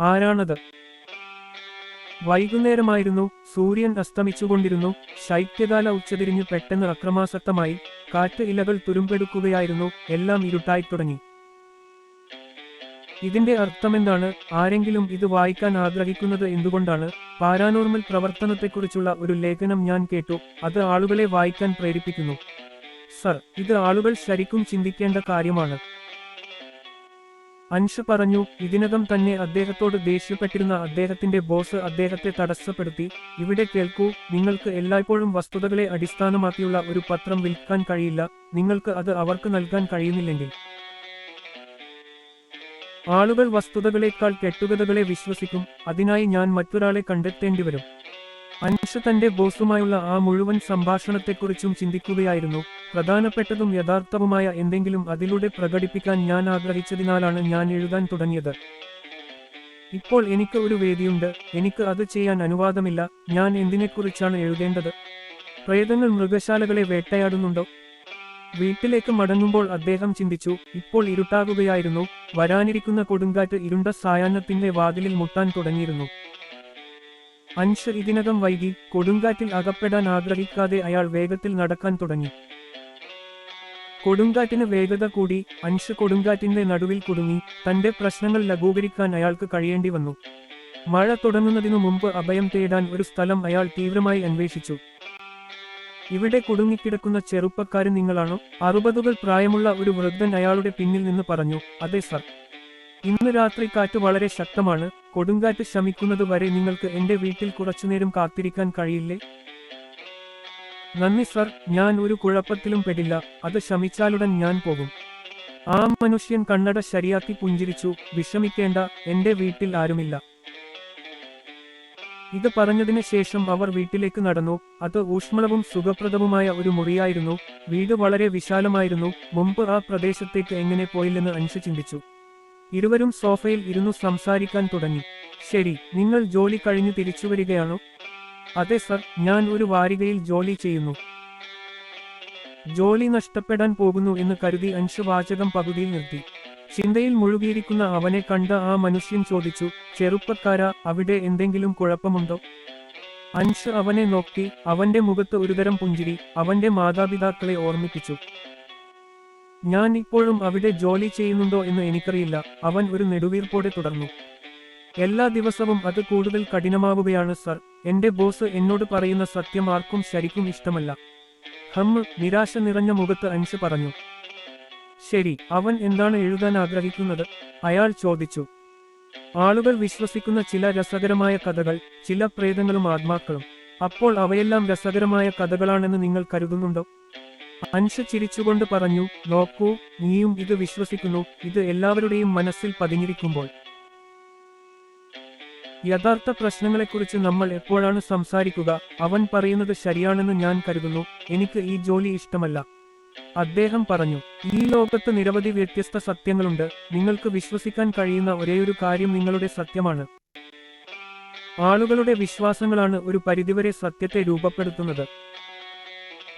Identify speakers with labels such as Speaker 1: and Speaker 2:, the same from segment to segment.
Speaker 1: ആരാണത്? വൈകുന്നേരമായിരുന്നു. സൂര്യൻ അസ്തമിച്ചുകൊണ്ടിരുന്നു. ശൈത്യകാല ഉച്ചതിരിഞ്ഞ് പെട്ടെന്ന് അക്രമാസക്തമായി കാറ്റ് ഇലകൾ തുരുമ്പെടുക്കുകയായിരുന്നു. എല്ലാം ഇരുട്ടായി തുടങ്ങി ഇതിന്റെ അർത്ഥമെന്താണ്? ആരെങ്കിലും ഇത് വായിക്കാൻ ആഗ്രഹിക്കുന്നത് എന്തുകൊണ്ടാണ്? പാരാനോർമൽ പ്രവർത്തനത്തെക്കുറിച്ചുള്ള ഒരു ലേഖനം ഞാൻ കേട്ടു. അത് ആളുകളെ വായിക്കാൻ പ്രേരിപ്പിക്കുന്നു. സർ ഇത് ആളുകൾ ശരിക്കും ചിന്തിക്കേണ്ട കാര്യമാണ്. അൻഷ് പറഞ്ഞു ഇതിനകം തന്നെ അദ്ദേഹത്തോട് ദേഷ്യപ്പെട്ടിരുന്ന അദ്ദേഹത്തിന്റെ ബോസ് അദ്ദേഹത്തെ തടസ്സപ്പെടുത്തി. ഇവിടെ കേൾക്കൂ നിങ്ങൾക്ക് എല്ലായ്പ്പോഴും വസ്തുതകളെ അടിസ്ഥാനമാക്കിയുള്ള ഒരു പത്രം വിൽക്കാൻ കഴിയില്ല. നിങ്ങൾക്ക് അത് അവർക്ക് നൽകാൻ കഴിയുന്നില്ലെങ്കിൽ. ആളുകൾ വസ്തുതകളെക്കാൾ കെട്ടുകഥകളെ വിശ്വസിക്കും. അതിനായി ഞാൻ മറ്റൊരാളെ കണ്ടെത്തേണ്ടിവരും. അൻഷ് തന്റെ ബോസുമായുള്ള ആ മുഴുവൻ സംഭാഷണത്തെക്കുറിച്ചും ചിന്തിക്കുകയായിരുന്നു. പ്രധാനപ്പെട്ടതും യഥാർത്ഥവുമായ എന്തെങ്കിലും അതിലൂടെ പ്രകടിപ്പിക്കാൻ ഞാൻ ആഗ്രഹിച്ചതിനാലാണ് ഞാൻ എഴുതാൻ തുടങ്ങിയത്. ഇപ്പോൾ എനിക്ക് ഒരു വേദിയുണ്ട്. എനിക്ക് അത് ചെയ്യാൻ അനുവാദമില്ല. ഞാൻ എന്തിനെക്കുറിച്ചാണ് എഴുതേണ്ടത്? പ്രേതങ്ങൾ മൃഗശാലകളെ വേട്ടയാടുന്നുണ്ടോ? വീട്ടിലേക്ക് മടങ്ങുമ്പോൾ അദ്ദേഹം ചിന്തിച്ചു ഇപ്പോൾ ഇരുട്ടാകുകയായിരുന്നു. വരാനിരിക്കുന്ന കൊടുങ്കാറ്റ് ഇരുണ്ട സായാഹ്നത്തിന്റെ വാതിലിൽ മുട്ടാൻ തുടങ്ങിയിരുന്നു. അൻഷ് ഇതിനകം വൈകി കൊടുങ്കാറ്റിൽ അകപ്പെടാൻ ആഗ്രഹിക്കാതെ അയാൾ വേഗത്തിൽ നടക്കാൻ തുടങ്ങി. കൊടുങ്കാറ്റിന് വേഗത കൂടി അൻഷ് കൊടുങ്കാറ്റിന്റെ നടുവിൽ കുടുങ്ങി തന്റെ പ്രശ്നങ്ങൾ ലഘൂകരിക്കാൻ അയാൾക്ക് കഴിയേണ്ടി വന്നു. മഴ തുടങ്ങുന്നതിനു മുമ്പ് അഭയം തേടാൻ ഒരു സ്ഥലം അയാൾ തീവ്രമായി അന്വേഷിച്ചു. ഇവിടെ കുടുങ്ങിക്കിടക്കുന്ന ചെറുപ്പക്കാരൻ നിങ്ങളാണോ? അറുപതുകൾ പ്രായമുള്ള ഒരു വൃദ്ധൻ അയാളുടെ പിന്നിൽ നിന്ന് പറഞ്ഞു അതെ സർ. ഇന്ന് രാത്രി കാറ്റ് വളരെ ശക്തമാണ്. കൊടുങ്കാറ്റ് ശമിക്കുന്നത് വരെ നിങ്ങൾക്ക് എന്റെ വീട്ടിൽ കുറച്ചുനേരം കാത്തിരിക്കാൻ കഴിയില്ലേ? നന്ദി സർ ഞാൻ ഒരു കുഴപ്പത്തിലും പെടില്ല. അത് ശമിച്ചാലുടൻ ഞാൻ പോകും. ആ മനുഷ്യൻ കണ്ണട ശരിയാക്കി പുഞ്ചിരിച്ചു. വിഷമിക്കേണ്ട എന്റെ വീട്ടിൽ ആരുമില്ല. ഇത് പറഞ്ഞതിന് ശേഷം അവർ വീട്ടിലേക്ക് നടന്നു. അത് ഊഷ്മളവും സുഖപ്രദവുമായ ഒരു മുറിയായിരുന്നു. വീട് വളരെ വിശാലമായിരുന്നു. മുമ്പ് ആ പ്രദേശത്തേക്ക് എങ്ങനെ പോയില്ലെന്ന് അൻഷ് ചിന്തിച്ചു. ഇരുവരും സോഫയിൽ ഇരുന്നു സംസാരിക്കാൻ തുടങ്ങി. ശരി നിങ്ങൾ ജോലി കഴിഞ്ഞു തിരിച്ചു വരികയാണോ? അതെ സർ ഞാൻ ഒരു വാരികയിൽ ജോലി ചെയ്യുന്നു. ജോലി നഷ്ടപ്പെടാൻ പോകുന്നു എന്ന് കരുതി അൻഷ് വാചകം പകുതിയിൽ നിർത്തി. ചിന്തയിൽ മുഴുകിയിരിക്കുന്ന അവനെ കണ്ട ആ മനുഷ്യൻ ചോദിച്ചു ചെറുപ്പക്കാര അവിടെ എന്തെങ്കിലും കുഴപ്പമുണ്ടോ? അൻഷ് അവനെ നോക്കി അവന്റെ മുഖത്ത് ഒരുതരം പുഞ്ചിരി അവന്റെ മാതാപിതാക്കളെ ഓർമ്മിപ്പിച്ചു. ഞാൻ ഇപ്പോഴും അവിടെ ജോലി ചെയ്യുന്നുണ്ടോ എന്ന് എനിക്കറിയില്ല. അവൻ ഒരു നെടുവീർപ്പോടെ തുടർന്നു. എല്ലാ ദിവസവും അത് കൂടുതൽ കഠിനമാവുകയാണ് സർ. എന്റെ ബോസ് എന്നോട് പറയുന്ന സത്യം ആർക്കും ശരിക്കും ഇഷ്ടമല്ല. ഹമ്മ് നിരാശ നിറഞ്ഞ മുഖത്ത് അൻഷ് പറഞ്ഞു. ശരി അവൻ എന്താണ് എഴുതാൻ ആഗ്രഹിക്കുന്നത്? അയാൾ ചോദിച്ചു. ആളുകൾ വിശ്വസിക്കുന്ന ചില രസകരമായ കഥകൾ ചില പ്രേതങ്ങളും ആത്മാക്കളും. അപ്പോൾ അവയെല്ലാം രസകരമായ കഥകളാണെന്ന് നിങ്ങൾ കരുതുന്നുണ്ടോ? അൻഷ ചിരിച്ചുകൊണ്ട് പറഞ്ഞു നോക്കൂ നീയും ഇത് വിശ്വസിക്കുന്നു ഇത് എല്ലാവരുടെയും മനസ്സിൽ പതിഞ്ഞിരിക്കുമ്പോൾ. യഥാർത്ഥ പ്രശ്നങ്ങളെക്കുറിച്ച് നമ്മൾ എപ്പോഴാണ് സംസാരിക്കുക? അവൻ പറയുന്നത് ശരിയാണെന്ന് ഞാൻ കരുതുന്നു എനിക്ക് ഈ ജോലി ഇഷ്ടമല്ല. അദ്ദേഹം പറഞ്ഞു ഈ ലോകത്ത് നിരവധി വ്യത്യസ്ത സത്യങ്ങളുണ്ട് നിങ്ങൾക്ക് വിശ്വസിക്കാൻ കഴിയുന്ന ഒരേയൊരു കാര്യം നിങ്ങളുടെ സത്യമാണ്. ആളുകളുടെ വിശ്വാസങ്ങളാണ് ഒരു പരിധിവരെ സത്യത്തെ രൂപപ്പെടുത്തുന്നത്.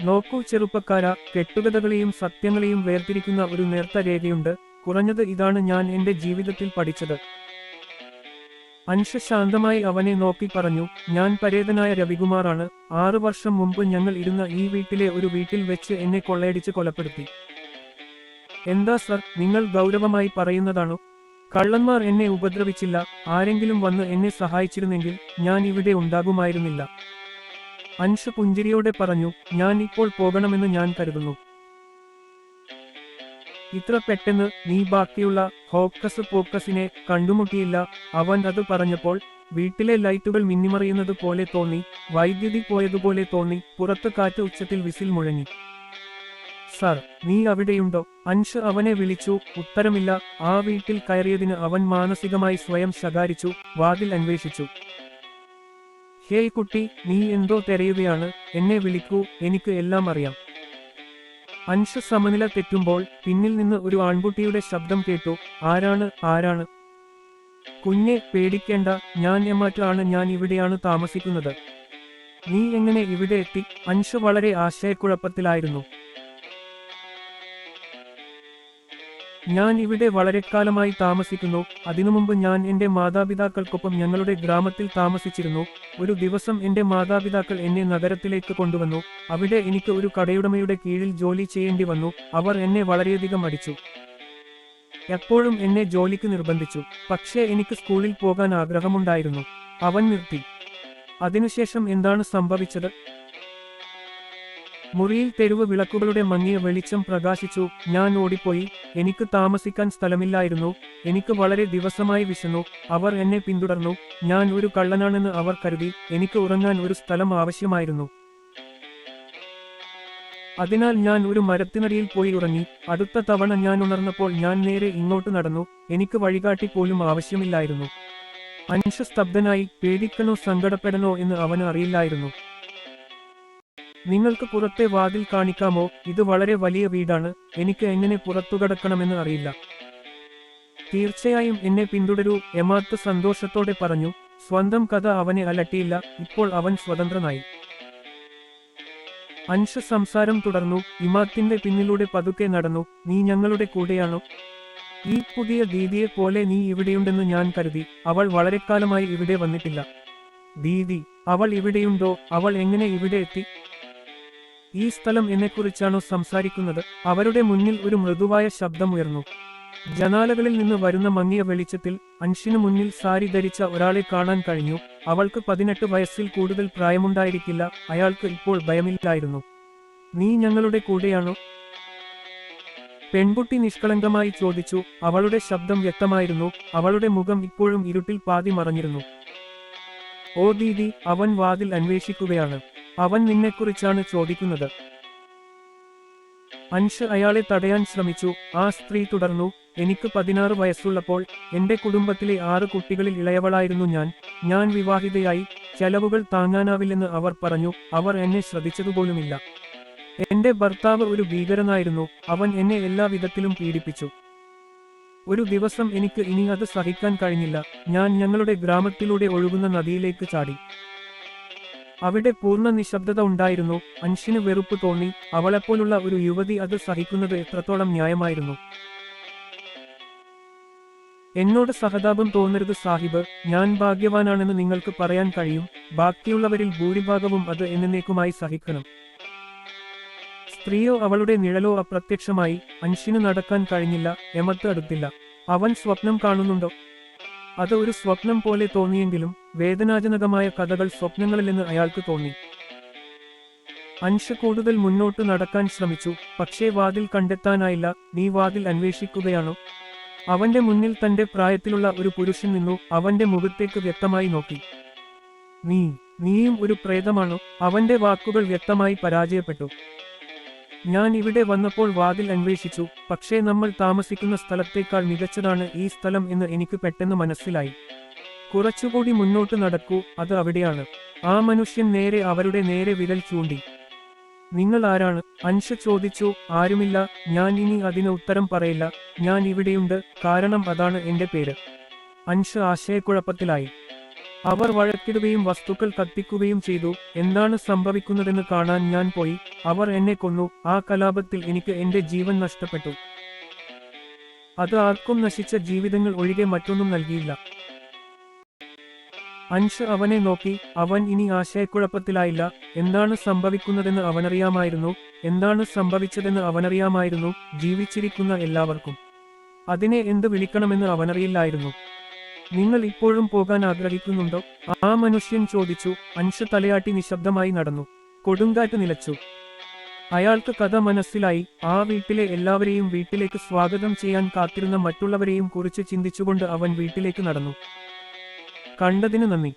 Speaker 1: നോക്കൂ ചെറുപ്പക്കാര കെട്ടുകഥകളെയും സത്യങ്ങളെയും വേർതിരിക്കുന്ന ഒരു നേർത്ത രേഖയുണ്ട്. കുറഞ്ഞത് ഇതാണ് ഞാൻ എന്റെ ജീവിതത്തിൽ പഠിച്ചത്. അൻഷ ശാന്തമായി അവനെ നോക്കി പറഞ്ഞു ഞാൻ പരേതനായ രവികുമാറാണ്. ആറു വർഷം മുമ്പ് ഞങ്ങൾ ഇരുന്ന ഈ വീട്ടിലെ ഒരു വീട്ടിൽ വെച്ച് എന്നെ കൊള്ളയടിച്ച് കൊലപ്പെടുത്തി. എന്താ സർ നിങ്ങൾ ഗൗരവമായി പറയുന്നതാണോ? കള്ളന്മാർ എന്നെ ഉപദ്രവിച്ചില്ല. ആരെങ്കിലും വന്ന് എന്നെ സഹായിച്ചിരുന്നെങ്കിൽ ഞാൻ ഇവിടെ ഉണ്ടാകുമായിരുന്നില്ല. അൻഷ പുഞ്ചിരിയോടെ പറഞ്ഞു ഞാൻ ഇപ്പോൾ പോകണമെന്ന് ഞാൻ കരുതുന്നു. ഇത്ര പെട്ടെന്ന് നീ ബാക്കിയുള്ള ഹോക്കസ് പോക്കസിനെ കണ്ടുമുട്ടിയില്ല. അവൻ അത് പറഞ്ഞപ്പോൾ വീട്ടിലെ ലൈറ്റുകൾ മിന്നിമറിയുന്നത് പോലെ തോന്നി വൈദ്യുതി പോയതുപോലെ തോന്നി പുറത്ത് കാറ്റ് ഉച്ചത്തിൽ വിസിൽ മുഴങ്ങി. സർ നീ അവിടെയുണ്ടോ? അൻഷ് അവനെ വിളിച്ചു ഉത്തരമില്ല. ആ വീട്ടിൽ കയറിയതിന് അവൻ മാനസികമായി സ്വയം ശകാരിച്ചു വാതിൽ അന്വേഷിച്ചു. ഹേയ് കുട്ടി നീ എന്തോ തിരയുകയാണ്. എന്നെ വിളിക്കൂ എനിക്ക് എല്ലാം അറിയാം. അൻഷ് സമനില തെറ്റുമ്പോൾ പിന്നിൽ നിന്ന് ഒരു ആൺകുട്ടിയുടെ ശബ്ദം കേട്ടു. ആരാണ് ആരാണ്? കുഞ്ഞെ പേടിക്കേണ്ട. ഞാൻ എമാറ്റാണ് ഞാൻ ഇവിടെയാണ് താമസിക്കുന്നത്. നീ എങ്ങനെ ഇവിടെ എത്തി? അൻഷ് വളരെ ആശയക്കുഴപ്പത്തിലായിരുന്നു. ഞാൻ ഇവിടെ വളരെക്കാലമായി താമസിക്കുന്നു. അതിനു മുമ്പ് ഞാൻ എന്റെ മാതാപിതാക്കൾക്കൊപ്പം ഞങ്ങളുടെ ഗ്രാമത്തിൽ താമസിച്ചിരുന്നു. ഒരു ദിവസം എന്റെ മാതാപിതാക്കൾ എന്നെ നഗരത്തിലേക്ക് കൊണ്ടുവന്നു. അവിടെ എനിക്ക് ഒരു കടയുടമയുടെ കീഴിൽ ജോലി ചെയ്യേണ്ടി വന്നു. അവർ എന്നെ വളരെയധികം അടിച്ചു എപ്പോഴും എന്നെ ജോലിക്ക് നിർബന്ധിച്ചു. പക്ഷേ എനിക്ക് സ്കൂളിൽ പോകാൻ ആഗ്രഹമുണ്ടായിരുന്നു. അവൻ നിർത്തി. അതിനുശേഷം എന്താണ് സംഭവിച്ചത്? മുറിയിൽ തെരുവ് വിളക്കുകളുടെ മങ്ങിയ വെളിച്ചം പ്രകാശിച്ചു. ഞാൻ ഓടിപ്പോയി. എനിക്ക് താമസിക്കാൻ സ്ഥലമില്ലായിരുന്നു. എനിക്ക് വളരെ ദിവസമായി വിശന്നു. അവർ എന്നെ പിന്തുടർന്നു. ഞാൻ ഒരു കള്ളനാണെന്ന് അവർ കരുതി. എനിക്ക് ഉറങ്ങാൻ ഒരു സ്ഥലം ആവശ്യമായിരുന്നു. അതിനാൽ ഞാൻ ഒരു മരത്തിനടിയിൽ പോയി ഉറങ്ങി. അടുത്ത തവണ ഞാൻ ഉണർന്നപ്പോൾ ഞാൻ നേരെ ഇങ്ങോട്ട് നടന്നു. എനിക്ക് വഴികാട്ടി പോലും ആവശ്യമില്ലായിരുന്നു. മനുഷ്യസ്തബ്ധനായി സ്തബ്ധനായി പേടിക്കണോ സങ്കടപ്പെടണോ എന്ന് അവന് അറിയില്ലായിരുന്നു. നിങ്ങൾക്ക് പുറത്തെ വാതിൽ കാണിക്കാമോ? ഇത് വളരെ വലിയ വീടാണ്. എനിക്ക് എങ്ങനെ പുറത്തു കടക്കണമെന്ന് അറിയില്ല. തീർച്ചയായും എന്നെ പിന്തുടരൂ എമാത്ത് സന്തോഷത്തോടെ പറഞ്ഞു. സ്വന്തം കഥ അവനെ അലട്ടിയില്ല ഇപ്പോൾ അവൻ സ്വതന്ത്രനായി. അൻഷ സംസാരം തുടർന്നു. ഇമാത്തിന്റെ പിന്നിലൂടെ പതുക്കെ നടന്നു. നീ ഞങ്ങളുടെ കൂടെയാണോ? ഈ പുതിയ ദീദിയെ പോലെ നീ ഇവിടെയുണ്ടെന്ന് ഞാൻ കരുതി. അവൾ വളരെക്കാലമായി ഇവിടെ വന്നിട്ടില്ല. ദീദി അവൾ ഇവിടെയുണ്ടോ? അവൾ എങ്ങനെ ഇവിടെ എത്തി? ഈ സ്ഥലം എന്നെക്കുറിച്ചാണോ സംസാരിക്കുന്നത്. അവരുടെ മുന്നിൽ ഒരു മൃദുവായ ശബ്ദമുയർന്നു. ജനാലകളിൽ നിന്ന് വരുന്ന മങ്ങിയ വെളിച്ചത്തിൽ അൻഷിനു മുന്നിൽ സാരി ധരിച്ച ഒരാളെ കാണാൻ കഴിഞ്ഞു. അവൾക്ക് പതിനെട്ട് വയസ്സിൽ കൂടുതൽ പ്രായമുണ്ടായിരിക്കില്ല. അയാൾക്ക് ഇപ്പോൾ ഭയമില്ലായിരുന്നു. നീ ഞങ്ങളുടെ കൂടെയാണോ? പെൺകുട്ടി നിഷ്കളങ്കമായി ചോദിച്ചു. അവളുടെ ശബ്ദം വ്യക്തമായിരുന്നു. അവളുടെ മുഖം ഇപ്പോഴും ഇരുട്ടിൽ പാതി മറഞ്ഞിരുന്നു. ഓ ദീദി അവൻ വാതിൽ അന്വേഷിക്കുകയാണ്. അവൻ നിന്നെക്കുറിച്ചാണ് ചോദിക്കുന്നത്. അൻഷ് അയാളെ തടയാൻ ശ്രമിച്ചു. ആ സ്ത്രീ തുടർന്നു. എനിക്ക് പതിനാറ് വയസ്സുള്ളപ്പോൾ എന്റെ കുടുംബത്തിലെ ആറ് കുട്ടികളിൽ ഇളയവളായിരുന്നു ഞാൻ. ഞാൻ വിവാഹിതയായി. ചെലവുകൾ താങ്ങാനാവില്ലെന്ന് അവർ പറഞ്ഞു. അവർ എന്നെ ശ്രദ്ധിച്ചതുപോലുമില്ല. എന്റെ ഭർത്താവ് ഒരു ഭീകരനായിരുന്നു. അവൻ എന്നെ എല്ലാ വിധത്തിലും പീഡിപ്പിച്ചു. ഒരു ദിവസം എനിക്ക് ഇനി അത് സഹിക്കാൻ കഴിഞ്ഞില്ല. ഞാൻ ഞങ്ങളുടെ ഗ്രാമത്തിലൂടെ ഒഴുകുന്ന നദിയിലേക്ക് ചാടി. അവിടെ പൂർണ നിശബ്ദത ഉണ്ടായിരുന്നു. അൻഷിന് വെറുപ്പ് തോന്നി. അവളെപ്പോലുള്ള ഒരു യുവതി അത് സഹിക്കുന്നത് എത്രത്തോളം ന്യായമായിരുന്നു. എന്നോട് സഹതാപം തോന്നരുത് സാഹിബ്. ഞാൻ ഭാഗ്യവാനാണെന്ന് നിങ്ങൾക്ക് പറയാൻ കഴിയും. ബാക്കിയുള്ളവരിൽ ഭൂരിഭാഗവും അത് എന്നേക്കുമായി സഹിക്കണം. സ്ത്രീയോ അവളുടെ നിഴലോ അപ്രത്യക്ഷമായി. അൻഷിന് നടക്കാൻ കഴിഞ്ഞില്ല. എമത്ത് അടുത്തില്ല. അവൻ സ്വപ്നം കാണുന്നുണ്ടോ? അത് ഒരു സ്വപ്നം പോലെ തോന്നിയെങ്കിലും വേദനാജനകമായ കഥകൾ സ്വപ്നങ്ങളിലെന്ന് അയാൾക്ക് തോന്നി. അൻഷ കൂടുതൽ മുന്നോട്ട് നടക്കാൻ ശ്രമിച്ചു പക്ഷേ വാതിൽ കണ്ടെത്താനായില്ല. നീ വാതിൽ അന്വേഷിക്കുകയാണോ? അവന്റെ മുന്നിൽ തന്റെ പ്രായത്തിലുള്ള ഒരു പുരുഷൻ നിന്നു അവന്റെ മുഖത്തേക്ക് വ്യക്തമായി നോക്കി. നീ നീയും ഒരു പ്രേതമാണോ? അവന്റെ വാക്കുകൾ വ്യക്തമായി പരാജയപ്പെട്ടു. ഞാൻ ഇവിടെ വന്നപ്പോൾ വാതിൽ അന്വേഷിച്ചു. പക്ഷേ നമ്മൾ താമസിക്കുന്ന സ്ഥലത്തേക്കാൾ മികച്ചതാണ് ഈ സ്ഥലം എന്ന് എനിക്ക് പെട്ടെന്ന് മനസ്സിലായി. കുറച്ചുകൂടി മുന്നോട്ട് നടക്കൂ അത് അവിടെയാണ്. ആ മനുഷ്യൻ നേരെ അവരുടെ നേരെ വിരൽ ചൂണ്ടി. നിങ്ങൾ ആരാണ്? അൻഷ ചോദിച്ചു. ആരുമില്ല. ഞാൻ ഇനി അതിന് ഉത്തരം പറയില്ല. ഞാൻ ഇവിടെയുണ്ട്. കാരണം അതാണ് എന്റെ പേര്. അൻഷ ആശയക്കുഴപ്പത്തിലായി. അവർ വഴക്കിടുകയും വസ്തുക്കൾ കത്തിക്കുകയും ചെയ്തു. എന്താണ് സംഭവിക്കുന്നതെന്ന് കാണാൻ ഞാൻ പോയി. അവർ എന്നെ കൊന്നു. ആ കലാപത്തിൽ എനിക്ക് എന്റെ ജീവൻ നഷ്ടപ്പെട്ടു. അത് ആർക്കും നശിച്ച ജീവിതങ്ങൾ ഒഴികെ മറ്റൊന്നും നൽകിയില്ല. അൻഷ് അവനെ നോക്കി. അവൻ ഇനി ആശയക്കുഴപ്പത്തിലായില്ല. എന്താണ് സംഭവിക്കുന്നതെന്ന് അവനറിയാമായിരുന്നു. എന്താണ് സംഭവിച്ചതെന്ന് അവനറിയാമായിരുന്നു. ജീവിച്ചിരിക്കുന്ന എല്ലാവർക്കും. അതിനെ എന്ത് വിളിക്കണമെന്ന് അവനറിയില്ലായിരുന്നു. നിങ്ങൾ ഇപ്പോഴും പോകാൻ ആഗ്രഹിക്കുന്നുണ്ടോ? ആ മനുഷ്യൻ ചോദിച്ചു. അൻഷ തലയാട്ടി നിശബ്ദമായി നടന്നു. കൊടുങ്കാറ്റ് നിലച്ചു. അയാൾക്ക് കഥ മനസ്സിലായി. ആ വീട്ടിലെ എല്ലാവരെയും വീട്ടിലേക്ക് സ്വാഗതം ചെയ്യാൻ കാത്തിരുന്ന മറ്റുള്ളവരെയും കുറിച്ച് ചിന്തിച്ചുകൊണ്ട് അവൻ വീട്ടിലേക്ക് നടന്നു. കണ്ടതിന് നന്ദി.